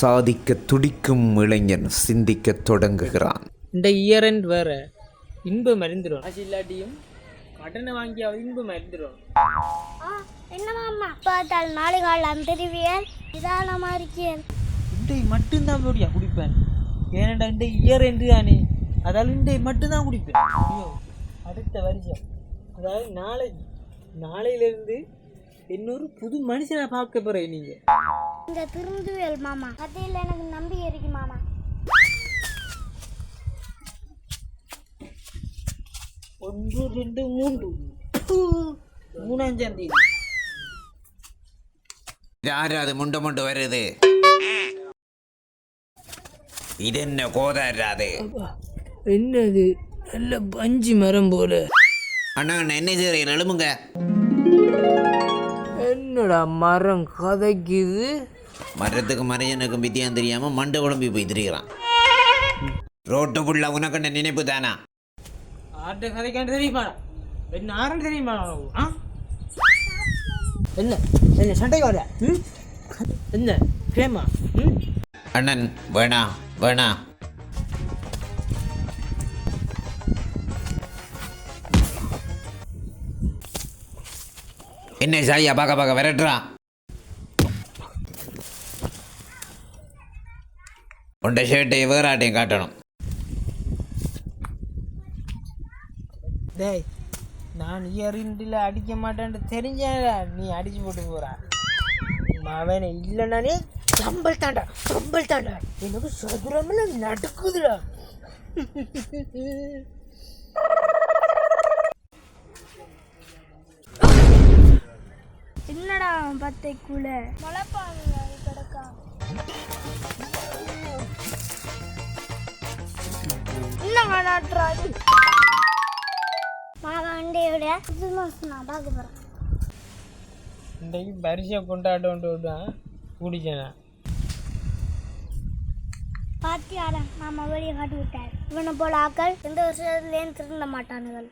சாதிக்க துடிக்கும் இளைஞன் சிந்திக்கத் தொடங்குகிறான். இந்த இயர் எண்ட் வேற இன்பம் மருந்துடும் காசு இல்லாட்டியும் கடனை வாங்கியாவது இன்பம் மருந்துடும் என்ன மாமா பார்த்தால் நாளை கால அந்தரிவியல் நிதானமா இருக்கேன் இண்டை மட்டும்தான் போடியா குடிப்பேன். ஏனடா இந்த இயர் என்று தானே அதால் இண்டை மட்டும்தான் குடிப்பேன். ஐயோ அடுத்த வருஷம் அதாவது நாளை நாளையிலிருந்து இன்னொரு புது மனுஷனை பார்க்க போறேன் நீங்க. இந்த திருந்துவியல் மாமா. அதில் எனக்கு நம்பிக்கை இருக்கு மாமா. ஒன்று ரெண்டு மூன்று. மூணாஞ்சாம் தேதி. யார் அது முண்டு முண்டு வருது? இது என்ன கோதாராது என்னது? நல்ல பஞ்சு மரம் போல. அண்ணா என்ன செய்யறீங்க எழுமுங்க என்னடா மரம் கதைக்குது? மரத்துக்கு மறையனுக்கும் வித்தியாசம் தெரியாம மண்டை குழம்பி போய் திரிகிறான். ரோட்டு புள்ள உனக்கண்ட நினைப்பு தானா? ஆட்ட கதைக்காண்டு தெரியுமா? என்ன ஆரண்டு தெரியுமா? ஆ? என்ன? என்ன சண்டை வர என்ன? பிரேமா? ம்? அண்ணன் வேணா வேணா. என்ன சாயா பார்க்க பார்க்க விரட்டுறா உண்ட ஷர்ட்டை வேறாட்டையும் காட்டணும். டேய் நான் இயரிண்டில் அடிக்க மாட்டேன்னு தெரிஞ்சா நீ அடிச்சு போட்டு போறா. அவனை இல்லைனானே கம்பல் தாண்டா கம்பல் தாண்டா. எனக்கு சதுரமில் நடக்குதுடா. என்னடா பத்தைக்குள்ள முளைப்பாங்க நாட்டுறாது மாமா வண்டியோட மாசம் நான் பார்க்க போறேன் இன்றைக்கு பரிசை கொண்டாட்டோன்ட்டு விட்டான் குடிச்சேனா? பாத்தியாடா மாமா வெளியே காட்டி விட்டார் இவனை போல ஆக்கள் எந்த வருஷத்துலேயும் திருந்த மாட்டானுகள்.